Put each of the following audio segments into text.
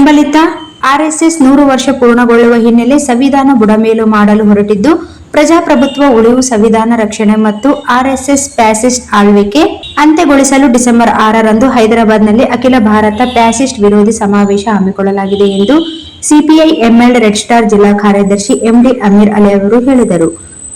ಬೆಂಬಲಿತ ಆರ್ಎಸ್ಎಸ್ ನೂರು ವರ್ಷ ಪೂರ್ಣಗೊಳ್ಳುವ ಹಿನ್ನೆಲೆ ಸಂವಿಧಾನ ಬುಡಮೇಲು ಮಾಡಲು ಹೊರಟಿದ್ದು, ಪ್ರಜಾಪ್ರಭುತ್ವ ಉಳಿವು ಸಂವಿಧಾನ ರಕ್ಷಣೆ ಮತ್ತು ಆರ್ಎಸ್ಎಸ್ ಪ್ಯಾಸಿಸ್ಟ್ ಆಳ್ವಿಕೆ ಅಂತ್ಯಗೊಳಿಸಲು ಡಿಸೆಂಬರ್ ಆರರಂದು ಹೈದರಾಬಾದ್ನಲ್ಲಿ ಅಖಿಲ ಭಾರತ ಪ್ಯಾಸಿಸ್ಟ್ ವಿರೋಧಿ ಸಮಾವೇಶ ಹಮ್ಮಿಕೊಳ್ಳಲಾಗಿದೆ ಎಂದು ಸಿಪಿಐ ಎಂಎಲ್ ರೆಡ್ ಸ್ಟಾರ್ ಜಿಲ್ಲಾ ಕಾರ್ಯದರ್ಶಿ ಎಂಡಿ ಅಮೀರ್ ಅಲಿ ಅವರು ಹೇಳಿದರು.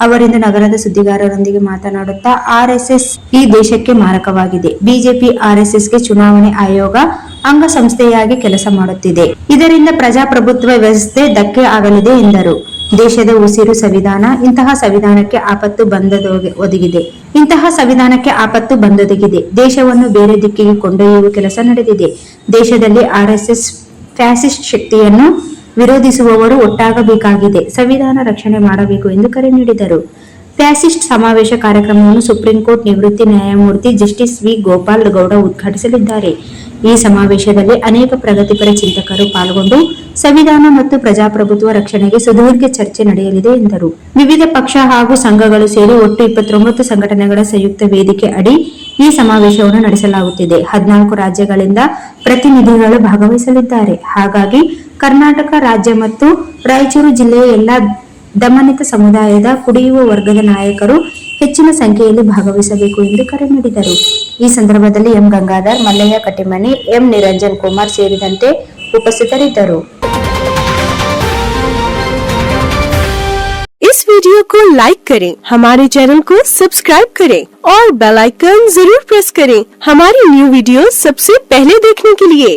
ಅವರಿಂದು ನಗರದ ಸುದ್ದಿಗಾರರೊಂದಿಗೆ ಮಾತನಾಡುತ್ತಾ, ಆರ್ಎಸ್ಎಸ್ ಈ ದೇಶಕ್ಕೆ ಮಾರಕವಾಗಿದೆ. ಬಿಜೆಪಿ, ಆರ್ಎಸ್ಎಸ್ಗೆ ಚುನಾವಣೆ ಆಯೋಗ ಅಂಗಸಂಸ್ಥೆಯಾಗಿ ಕೆಲಸ ಮಾಡುತ್ತಿದೆ. ಇದರಿಂದ ಪ್ರಜಾಪ್ರಭುತ್ವ ವ್ಯವಸ್ಥೆ ಧಕ್ಕೆ ಆಗಲಿದೆ ಎಂದರು. ದೇಶದ ಉಸಿರು ಸಂವಿಧಾನ ಇಂತಹ ಸಂವಿಧಾನಕ್ಕೆ ಆಪತ್ತು ಬಂದದೊಗೆ- ಒದಗಿದೆ. ಇಂತಹ ಸಂವಿಧಾನಕ್ಕೆ ಆಪತ್ತು ಬಂದೊದಗಿದೆ. ದೇಶವನ್ನು ಬೇರೆ ದಿಕ್ಕಿಗೆ ಕೊಂಡೊಯ್ಯುವ ಕೆಲಸ ನಡೆದಿದೆ. ದೇಶದಲ್ಲಿ ಆರ್ಎಸ್ಎಸ್ ಫ್ಯಾಸಿಸ್ಟ್ ಶಕ್ತಿಯನ್ನು ವಿರೋಧಿಸುವವರು ಒಟ್ಟಾಗಬೇಕಾಗಿದೆ. ಸಂವಿಧಾನ ರಕ್ಷಣೆ ಮಾಡಬೇಕು ಎಂದು ಕರೆ ನೀಡಿದರು. ಫ್ಯಾಸಿಸ್ಟ್ ಸಮಾವೇಶ ಕಾರ್ಯಕ್ರಮವನ್ನು ಸುಪ್ರೀಂ ಕೋರ್ಟ್ ನಿವೃತ್ತಿ ನ್ಯಾಯಮೂರ್ತಿ ಜಸ್ಟಿಸ್ ವಿ ಗೋಪಾಲ್ ಗೌಡ ಉದ್ಘಾಟಿಸಲಿದ್ದಾರೆ. ಈ ಸಮಾವೇಶದಲ್ಲಿ ಅನೇಕ ಪ್ರಗತಿಪರ ಚಿಂತಕರು ಪಾಲ್ಗೊಂಡು ಸಂವಿಧಾನ ಮತ್ತು ಪ್ರಜಾಪ್ರಭುತ್ವ ರಕ್ಷಣೆಗೆ ಸುದೀರ್ಘ ಚರ್ಚೆ ನಡೆಯಲಿದೆ ಎಂದರು. ವಿವಿಧ ಪಕ್ಷ ಹಾಗೂ ಸಂಘಗಳು ಸೇರಿ ಒಟ್ಟು ಇಪ್ಪತ್ತೊಂಬತ್ತು ಸಂಘಟನೆಗಳ ಸಂಯುಕ್ತ ವೇದಿಕೆ ಅಡಿ ಈ ಸಮಾವೇಶವನ್ನು ನಡೆಸಲಾಗುತ್ತಿದೆ. ಹದಿನಾಲ್ಕು ರಾಜ್ಯಗಳಿಂದ ಪ್ರತಿನಿಧಿಗಳು ಭಾಗವಹಿಸಲಿದ್ದಾರೆ. ಹಾಗಾಗಿ ಕರ್ನಾಟಕ ರಾಜ್ಯ ಮತ್ತು ರಾಯಚೂರು ಜಿಲ್ಲೆಯ ಎಲ್ಲಾ ದಮನಿತ ಸಮುದಾಯದ ಕುಡಿಯುವ ವರ್ಗದ ನಾಯಕರು ಹೆಚ್ಚಿನ ಸಂಖ್ಯೆಯಲ್ಲಿ ಭಾಗವಹಿಸಬೇಕು ಎಂದು ಕರೆ ನೀಡಿದರು. ಈ ಸಂದರ್ಭದಲ್ಲಿ ಎಂ ಗಂಗಾಧರ್ ಮಲ್ಲಯ್ಯ ಕಟ್ಟಿಮನಿ ಎಂ ನಿರಂಜನ್ ಕುಮಾರ್ ಸೇರಿದಂತೆ ಉಪಸ್ಥಿತರಿದ್ದರು इस वीडियो को लाइक करें हमारे चैनल को सब्सक्राइब करें और बेल आइकन जरूर प्रेस करें हमारी न्यू वीडियो सबसे पहले देखने के लिए